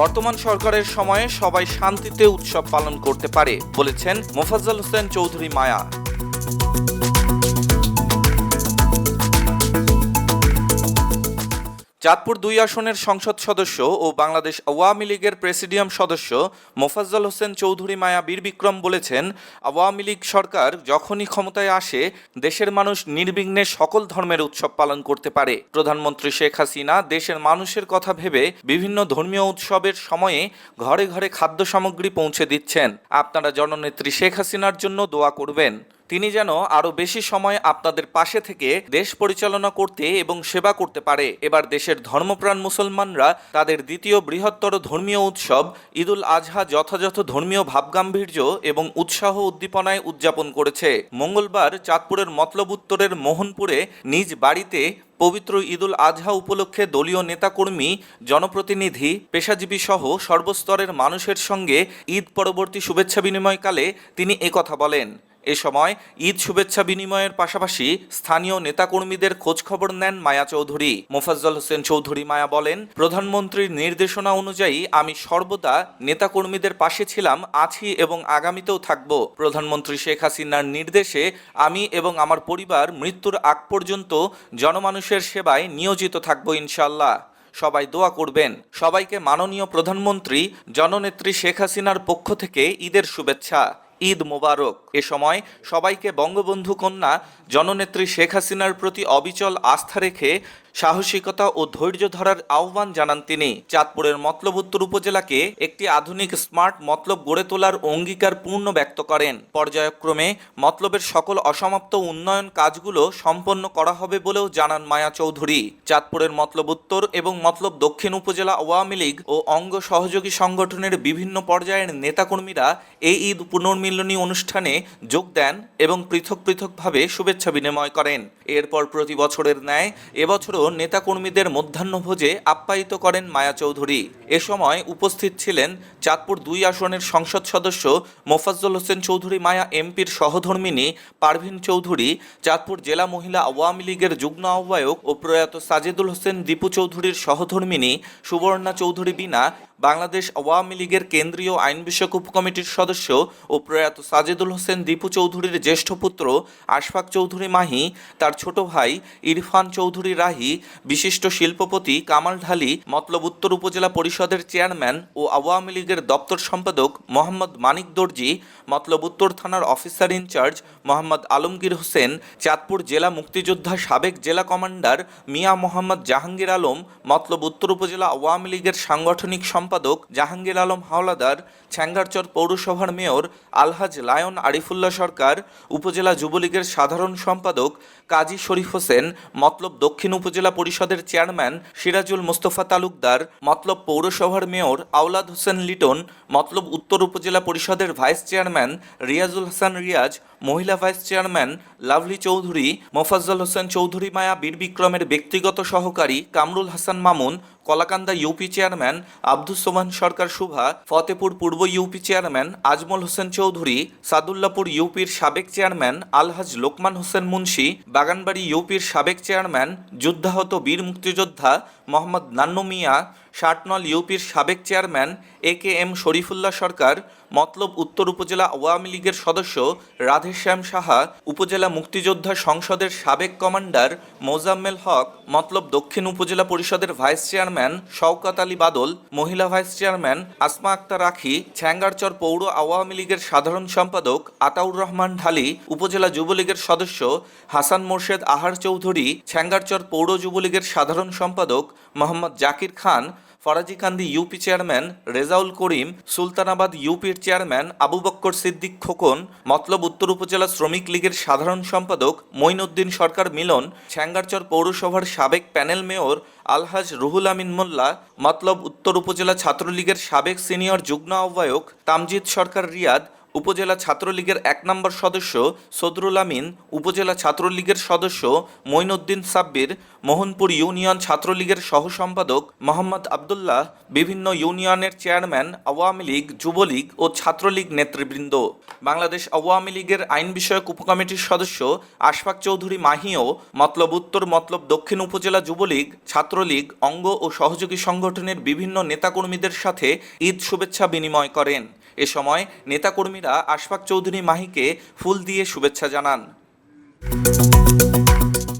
বর্তমান সরকারের সময়ে সবাই শান্তিতে উৎসব পালন করতে পারে বলেছেন মোফাজ্জল হোসেন চৌধুরী মায়া। চাঁদপুর দুই আসনের সংসদ সদস্য ও বাংলাদেশ আওয়ামী লীগের প্রেসিডিয়াম সদস্য মোফাজ্জল হোসেন চৌধুরী মায়া বীর বিক্রম বলেছেন, আওয়ামী লীগ সরকার যখনই ক্ষমতায় আসে, দেশের মানুষ নির্বিঘ্নে সকল ধর্মের উৎসব পালন করতে পারে। প্রধানমন্ত্রী শেখ হাসিনা দেশের মানুষের কথা ভেবে বিভিন্ন ধর্মীয় উৎসবের সময়ে ঘরে ঘরে খাদ্য সামগ্রী পৌঁছে দিচ্ছেন। আপনারা জননেত্রী শেখ হাসিনার জন্য দোয়া করবেন। তিনি যেন আরও বেশি সময় আপনাদের পাশে থেকে দেশ পরিচালনা করতে এবং সেবা করতে পারে। এবার দেশের ধর্মপ্রাণ মুসলমানরা তাদের দ্বিতীয় বৃহত্তর ধর্মীয় উৎসব ঈদুল আজহা যথাযথ ধর্মীয় ভাবগাম্ভীর্য এবং উৎসাহ উদ্দীপনায় উদযাপন করেছে। মঙ্গলবার চাঁদপুরের মতলব উত্তরের মোহনপুরে নিজ বাড়িতে পবিত্র ঈদুল আজহা উপলক্ষে দলীয় নেতাকর্মী, জনপ্রতিনিধি, পেশাজীবী সহ সর্বস্তরের মানুষের সঙ্গে ঈদ পরবর্তী শুভেচ্ছা বিনিময়কালে তিনি একথা বলেন। এ সময় ঈদ শুভেচ্ছা বিনিময়ের পাশাপাশি স্থানীয় নেতাকর্মীদের খোঁজখবর নেন মায়া চৌধুরী। মোফাজ্জল হোসেন চৌধুরী মায়া বলেন, প্রধানমন্ত্রীর নির্দেশনা অনুযায়ী আমি সর্বদা নেতাকর্মীদের পাশে ছিলাম, আছি এবং আগামীতেও থাকব। প্রধানমন্ত্রী শেখ হাসিনার নির্দেশে আমি এবং আমার পরিবার মৃত্যুর আগ পর্যন্ত জনমানুষের সেবায় নিয়োজিত থাকব ইনশাল্লাহ সবাই দোয়া করবেন। সবাইকে মাননীয় প্রধানমন্ত্রী, জননেত্রী শেখ হাসিনার পক্ষ থেকে ঈদের শুভেচ্ছা। ঈদ মোবারক। এ সময় সবাইকে বঙ্গবন্ধু কন্যা জননেত্রী শেখ হাসিনার প্রতি অবিচল আস্থা রেখে সাহসিকতা ও ধৈর্য ধরার আহ্বান জানান তিনি। চাঁদপুরের মতলব উত্তর উপজেলাকে একটি আধুনিক স্মার্ট মতলব গড়ে তোলার অঙ্গীকার পূর্ণ ব্যক্ত করেন। পর্যায়ক্রমে মতলবের সকল অসমাপ্ত উন্নয়ন কাজগুলো সম্পন্ন করা হবে বলেও জানান মায়া চৌধুরী। চাঁদপুরের মতলব উত্তর এবং মতলব দক্ষিণ উপজেলা আওয়ামী লীগ ও অঙ্গ সহযোগী সংগঠনের বিভিন্ন পর্যায়ের নেতাকর্মীরা এই ঈদ পুনর্মিলনী অনুষ্ঠানে যোগ দেন এবং পৃথক পৃথকভাবে শুভেচ্ছা বিনিময় করেন। এরপর প্রতি বছরের ন্যায় এবছরও নেতাকর্মীদের মধ্যাহ্নভোজে আপ্যায়িত করেন মায়া চৌধুরী। এ সময় উপস্থিত ছিলেন চাঁদপুর দুই আসনের সংসদ সদস্য মোফাজ্জল হোসেন চৌধুরী মায়া এমপির সহধর্মিনী পারভিন চৌধুরী, চাঁদপুর জেলা মহিলা আওয়ামী লীগের যুগ্ম আহ্বায়ক ও প্রয়াত সাজেদুল হোসেন দীপু চৌধুরীর সহধর্মিনী সুবর্ণা চৌধুরী বিনা বাংলাদেশ আওয়ামী লীগের কেন্দ্রীয় আইন বিষয়ক উপকমিটির সদস্য ও প্রয়াত সাজেদুল হোসেন দীপু চৌধুরীর জ্যেষ্ঠ পুত্র আশফাক চৌধুরী মাহি, তার ছোট ভাই ইরফান চৌধুরী রাহি, বিশিষ্ট শিল্পপতি কামাল ঢালি, মতলব উত্তর উপজেলা পরিষদের চেয়ারম্যান ও আওয়ামী লীগের দপ্তর সম্পাদক মোহাম্মদ মানিক দর্জি, মতলব উত্তর থানার অফিসার ইনচার্জ মোহাম্মদ আলমগীর হোসেন, চাঁদপুর জেলা মুক্তিযোদ্ধা সাবেক জেলা কমান্ডার মিয়া মোহাম্মদ জাহাঙ্গীর আলম, মতলব উত্তর উপজেলা আওয়ামী লীগের সাংগঠনিক সম্পাদক জাহাঙ্গীর আলম হাওলাদার, ছ্যাঙ্গারচর পৌরসভার মেয়র আলহাজ লায়ন আরিফুল্লাহ সরকার, উপজেলা যুবলীগের সাধারণ সম্পাদক কাজী শরীফ হোসেন, মতলব দক্ষিণ উপজেলা পরিষদের চেয়ারম্যান সিরাজুল মোস্তফা তালুকদার, মতলব পৌরসভার মেয়র আওলাদ হোসেন লিটন, মতলব উত্তর উপজেলা পরিষদের ভাইস চেয়ারম্যান রিয়াজুল হাসান রিয়াজ মহিলা ভাইস চেয়ারম্যান লাভলি চৌধুরী, মোফাজ্জল হোসেন চৌধুরী মায়া বীর বিক্রমের ব্যক্তিগত সহকারী Kamrul Hasan Mamun, Kalakanda UP chairman Abdus Soman Sarkar Shuva Fatepur Purba UP chairman Azmal Hossain Chowdhury, Sadullapur ইউপির সাবেক চেয়ারম্যান আলহাজ লোকমান হোসেন মুন্সি, বাগানবাড়ি ইউপির সাবেক চেয়ারম্যান যুদ্ধাহত বীর মুক্তিযোদ্ধা মোহাম্মদ নান্নু মিয়া ষাটনল ইউপির সাবেক chairman A K M Sharifullah Sarkar, Matlab Uttar উপজেলা আওয়ামী লীগের সদস্য রাধেশ্যাম সাহা, উপজেলা মুক্তিযোদ্ধা সংসদের সাবেক কমান্ডার মোজাম্মেল হক, মতলব দক্ষিণ উপজেলা পরিষদের ভাইস চেয়ারম্যান শওকাত আলী বাদল, মহিলা ভাইস চেয়ারম্যান আসমা আক্তার রাখি, ছ্যাঙ্গারচর পৌর আওয়ামী লীগের সাধারণ সম্পাদক আতাউর রহমান ঢালি, উপজেলা যুবলীগের সদস্য হাসান মোর্শেদ আহার চৌধুরী, ছ্যাঙ্গারচর পৌর যুবলীগের সাধারণ সম্পাদক মোহাম্মদ জাকির খান ফরাজিকান্দি ইউপি চেয়ারম্যান, রেজাউল করিম, সুলতানাবাদ ইউপির চেয়ারম্যান, আবু বক্কর সিদ্দিক খোকন, মতলব উত্তর উপজেলা শ্রমিক লীগের সাধারণ সম্পাদক, মঈনুদ্দিন সরকার মিলন ছ্যাঙ্গারচর পৌরসভার সাবেক প্যানেল মেয়র, আলহাজ রুহুল আমিন মোল্লা, মতলব উত্তর উপজেলা ছাত্রলীগের সাবেক সিনিয়র যুগ্ম আহ্বায়ক, তামজিদ সরকার রিয়াদ উপজেলা ছাত্রলীগের এক নম্বর সদস্য সদরুল আমিন, উপজেলা ছাত্রলীগের সদস্য মঈনুদ্দিন সাব্বির, মোহনপুর ইউনিয়ন ছাত্রলীগের সহ সম্পাদক মোহাম্মদ আবদুল্লাহ, বিভিন্ন ইউনিয়নের চেয়ারম্যান, আওয়ামী লীগ, যুবলীগ ও ছাত্রলীগ নেতৃবৃন্দ। বাংলাদেশ আওয়ামী লীগের আইন বিষয়ক উপকমিটির সদস্য আশফাক চৌধুরী মাহিও, মতলব উত্তর, মতলব দক্ষিণ উপজেলা যুবলীগ, ছাত্রলীগ, অঙ্গ ও সহযোগী সংগঠনের বিভিন্ন নেতাকর্মীদের সাথে ঈদ শুভেচ্ছা বিনিময় করেন। এ সময় নেতাকর্মীরা আশফাক চৌধুরী মাহিকে ফুল দিয়ে শুভেচ্ছা জানান।